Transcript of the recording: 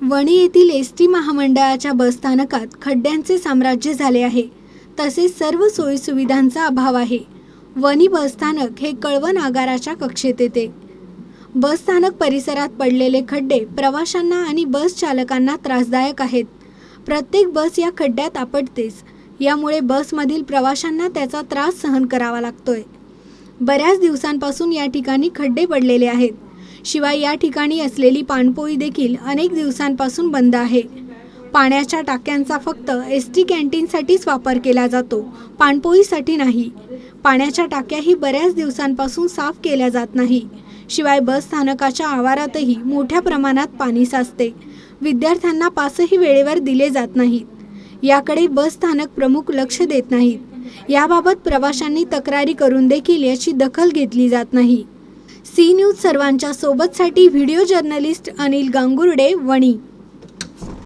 वणी येथील S T महामंडळाच्या बसस्थानकात खड्ड्यांचे साम्राज्य झाले आहे. तसेच सर्व सोयीसुविधांचा अभाव आहे. वणी बसस्थानक हे कळवण आगाराच्या कक्षेत येते. बसस्थानक परिसरात पडलेले खड्डे प्रवाशांना आणि बस चालकांना त्रासदायक आहेत. प्रत्येक बस या खड्ड्यात आपटतेच. यामुळे बसमधील प्रवाशांना त्याचा त्रास सहन करावा लागतोय. बऱ्याच दिवसांपासून या ठिकाणी खड्डे पडलेले आहेत. शिवाय या ठिकाणी असलेली पाणपोई देखील अनेक दिवसांपासून बंद आहे. पाण्याच्या टाक्यांचा फक्त एस टी कॅन्टीनसाठीच वापर केला जातो. पाणपोईसाठी नाही. पाण्याच्या टाक्याही बऱ्याच दिवसांपासून साफ केल्या जात नाही. शिवाय बस स्थानकाच्या आवारातही मोठ्या प्रमाणात पाणी साचते. विद्यार्थ्यांना पासही वेळेवर दिले जात नाहीत. याकडे बस स्थानक प्रमुख लक्ष देत नाहीत. याबाबत प्रवाशांनी तक्रारी करून देखील याची दखल घेतली जात नाही. सी न्यूज सर्वांच्या सोबतसाठी व्हिडिओ जर्नलिस्ट अनिल गांगुर्डे वणी.